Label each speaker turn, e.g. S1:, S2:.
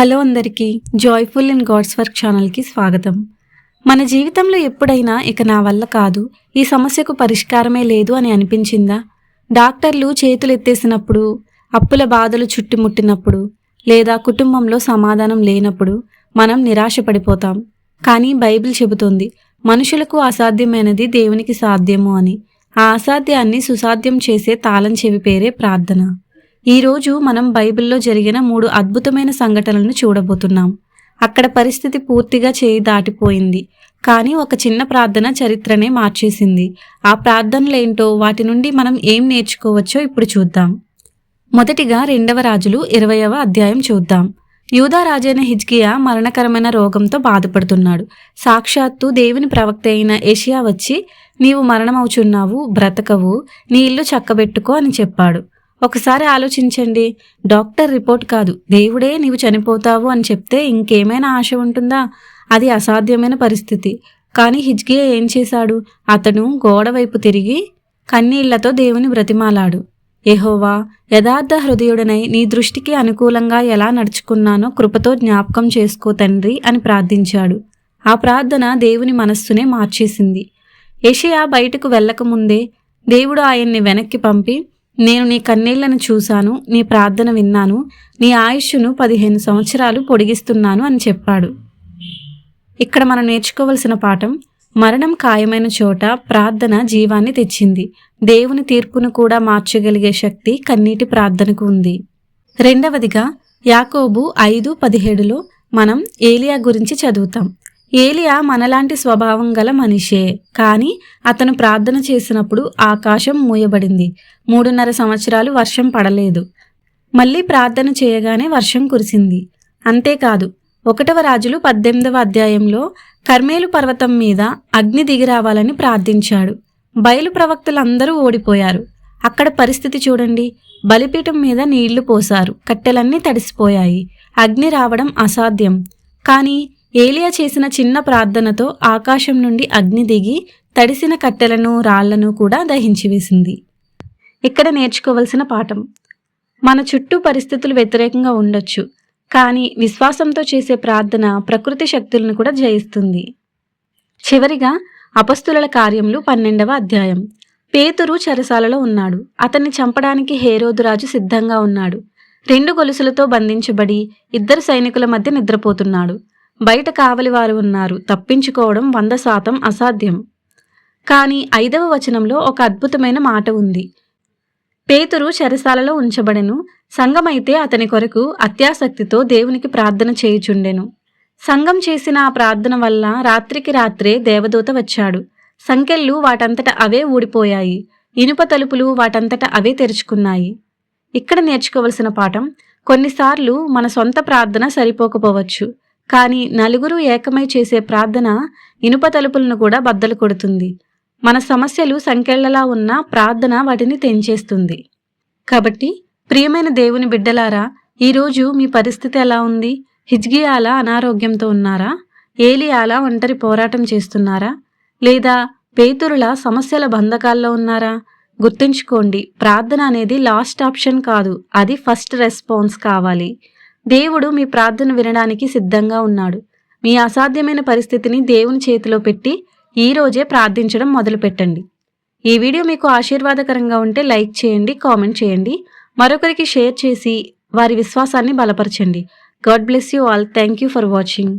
S1: Hello అందరికీ joyful in God's work ఛానల్కి స్వాగతం. మన జీవితంలో ఎప్పుడైనా ఇక నా వల్ల కాదు ఈ సమస్యకు పరిష్కారమే లేదు అని అనిపించిందా? డాక్టర్లు చేతులు ఎత్తేసినప్పుడు అప్పుల బాధలు చుట్టుముట్టినప్పుడు లేదా కుటుంబంలో సమాధానం లేనప్పుడు మనం నిరాశపడిపోతాం. కానీ బైబిల్ చెబుతోంది మనుషులకు అసాధ్యమైనది దేవునికి సాధ్యము అని. ఆ అసాధ్యాన్ని సుసాధ్యం చేసే తాళం చెవి పేరే ప్రార్థన. ఈరోజు మనం బైబిల్లో జరిగిన మూడు అద్భుతమైన సంఘటనలను చూడబోతున్నాం. అక్కడ పరిస్థితి పూర్తిగా చేయి దాటిపోయింది. కానీ ఒక చిన్న ప్రార్థన చరిత్రనే మార్చేసింది. ఆ ప్రార్థనలేంటో వాటి నుండి మనం ఏం నేర్చుకోవచ్చో ఇప్పుడు చూద్దాం. మొదటిగా రెండవ రాజులు ఇరవయవ అధ్యాయం చూద్దాం. యూదా రాజైన హిజ్కియా మరణకరమైన రోగంతో బాధపడుతున్నాడు. సాక్షాత్తు దేవుని ప్రవక్త అయిన ఏషియా వచ్చి నీవు మరణమవుచున్నావు బ్రతకవు నీ ఇల్లు చక్కబెట్టుకో అని చెప్పాడు. ఒకసారి ఆలోచించండి డాక్టర్ రిపోర్ట్ కాదు. దేవుడే నీవు చనిపోతావు అని చెప్తే ఇంకేమైనా ఆశ ఉంటుందా? అది అసాధ్యమైన పరిస్థితి. కానీ హిజ్కియా ఏం చేశాడు? అతను గోడవైపు తిరిగి కన్నీళ్ళతో దేవుని బ్రతిమాలాడు. ఎహోవా యథార్థ హృదయుడనై నీ దృష్టికి అనుకూలంగా ఎలా నడుచుకున్నానో కృపతో జ్ఞాపకం చేసుకో తండ్రి అని ప్రార్థించాడు. ఆ ప్రార్థన దేవుని మనస్సునే మార్చేసింది. ఏషియా బయటకు వెళ్ళకముందే దేవుడు ఆయన్ని వెనక్కి పంపి నేను నీ కన్నీళ్ళను చూశాను నీ ప్రార్థన విన్నాను నీ ఆయుష్ను పదిహేను సంవత్సరాలు పొడిగిస్తున్నాను అని చెప్పాడు. ఇక్కడ మనం నేర్చుకోవలసిన పాఠం మరణం ఖాయమైన చోట ప్రార్థన జీవాన్ని తెచ్చింది. దేవుని తీర్పును కూడా మార్చగలిగే శక్తి కన్నీటి ప్రార్థనకు ఉంది. రెండవదిగా యాకోబు ఐదు పదిహేడులో మనం ఏలియా గురించి చదువుతాం. ఏలియా మనలాంటి స్వభావం గల మనిషే. కానీ అతను ప్రార్థన చేసినప్పుడు ఆకాశం మూయబడింది. మూడున్నర సంవత్సరాలు వర్షం పడలేదు. మళ్ళీ ప్రార్థన చేయగానే వర్షం కురిసింది. అంతేకాదు ఒకటవ రాజులు పద్దెనిమిదవ అధ్యాయంలో కర్మేలు పర్వతం మీద అగ్ని దిగిరావాలని ప్రార్థించాడు. బయలు ప్రవక్తలందరూ ఓడిపోయారు. అక్కడ పరిస్థితి చూడండి. బలిపీఠం మీద నీళ్ళు పోశారు. కట్టెలన్నీ తడిసిపోయాయి. అగ్ని రావడం అసాధ్యం. కానీ ఏలియా చేసిన చిన్న ప్రార్థనతో ఆకాశం నుండి అగ్ని దిగి తడిసిన కట్టెలను రాళ్ళను కూడా దహించివేసింది ఇక్కడ నేర్చుకోవలసిన పాఠం. మన చుట్టూ పరిస్థితులు వ్యతిరేకంగా ఉండొచ్చు కానీ విశ్వాసంతో చేసే ప్రార్థన ప్రకృతి శక్తులను కూడా జయిస్తుంది. చివరిగా అపస్తుల కార్యములు పన్నెండవ అధ్యాయం. పేతురు చెరసాలలో ఉన్నాడు. అతన్ని చంపడానికి హేరోదురాజు సిద్ధంగా ఉన్నాడు. రెండు గొలుసులతో బంధించబడి ఇద్దరు సైనికుల మధ్య నిద్రపోతున్నాడు. బయట కావలివారు ఉన్నారు. తప్పించుకోవడం వంద శాతం అసాధ్యం. కానీ ఐదవ వచనంలో ఒక అద్భుతమైన మాట ఉంది. పేతురు చెరసాలలో ఉంచబడెను. సంఘమైతే అతని కొరకు అత్యాసక్తితో దేవునికి ప్రార్థన చేయుచుండెను. సంఘం చేసిన ఆ ప్రార్థన వల్ల రాత్రికి రాత్రే దేవదూత వచ్చాడు. సంకెళ్ళు వాటంతట అవే ఊడిపోయాయి. ఇనుప తలుపులు వాటంతట అవే తెరుచుకున్నాయి. ఇక్కడ నేర్చుకోవలసిన పాఠం కొన్నిసార్లు మన సొంత ప్రార్థన సరిపోకపోవచ్చు. కానీ నలుగురు ఏకమై చేసే ప్రార్థన ఇనుప తలుపులను కూడా బద్దలు కొడుతుంది. మన సమస్యలు సంకెళ్ళలా ఉన్న ప్రార్థన వాటిని తెంచేస్తుంది. కాబట్టి ప్రియమైన దేవుని బిడ్డలారా ఈరోజు మీ పరిస్థితి ఎలా ఉంది? హిజ్గియాల అనారోగ్యంతో ఉన్నారా? ఏలియాల ఒంటరి పోరాటం చేస్తున్నారా? లేదా పేతురుల సమస్యల బంధకాల్లో ఉన్నారా? గుర్తుంచుకోండి ప్రార్థన అనేది లాస్ట్ ఆప్షన్ కాదు అది ఫస్ట్ రెస్పాన్స్ కావాలి. దేవుడు మీ ప్రార్థన వినడానికి సిద్ధంగా ఉన్నాడు. మీ అసాధ్యమైన పరిస్థితిని దేవుని చేతిలో పెట్టి ఈ రోజే ప్రార్థించడం మొదలుపెట్టండి. ఈ వీడియో మీకు ఆశీర్వాదకరంగా ఉంటే లైక్ చేయండి కామెంట్ చేయండి. మరొకరికి షేర్ చేసి వారి విశ్వాసాన్ని బలపరచండి. God bless you all. Thank you for watching.